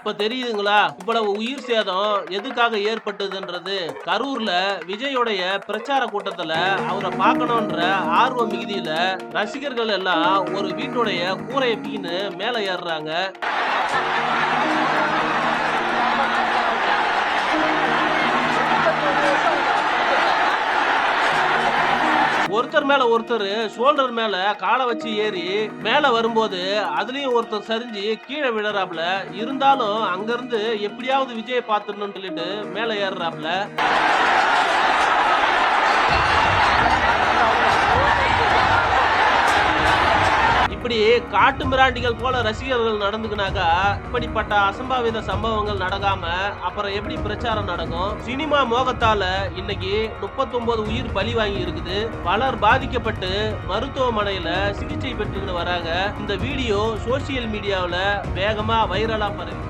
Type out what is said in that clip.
இப்ப தெரியுதுங்களா? இவ்வளவு உயிர் சேதம் எதுக்காக ஏற்பட்டதுன்றது? கரூர்ல விஜயோடைய பிரச்சார கூட்டத்துல அவரை பார்க்கணும்ன்ற ஆர்வ மிகுதியில ரசிகர்கள் எல்லாம் ஒரு வீட்டுடைய கூரையை பீனு மேல ஏறுறாங்க. ஒருத்தர் மேல ஒருத்தர் ஷோல்டர் மேல காலை வச்சு ஏறி மேல வரும்போது அதுலயும் ஒருத்தர் சரிஞ்சு கீழே விழறாப்ல. இருந்தாலும் அங்கிருந்து எப்படியாவது விஜயை பார்த்துடணும்னு சொல்லிட்டு மேல ஏறுறாப்ல. இப்படி காட்டு மிராண்டிகள் போல ரசிகர்கள் நடந்துக்கினாக்கா இப்படிப்பட்ட அசம்பாவித சம்பவங்கள் நடக்காம அப்புறம் எப்படி பிரச்சாரம் நடக்கும்? சினிமா மோகத்தால இன்னைக்கு 39 உயிர் பலி வாங்கி இருக்குது. பலர் பாதிக்கப்பட்டு மருத்துவமனையில சிகிச்சை பெற்றுக்கிட்டு வராங்க. இந்த வீடியோ சோசியல் மீடியாவில் வேகமா வைரலா பரவி.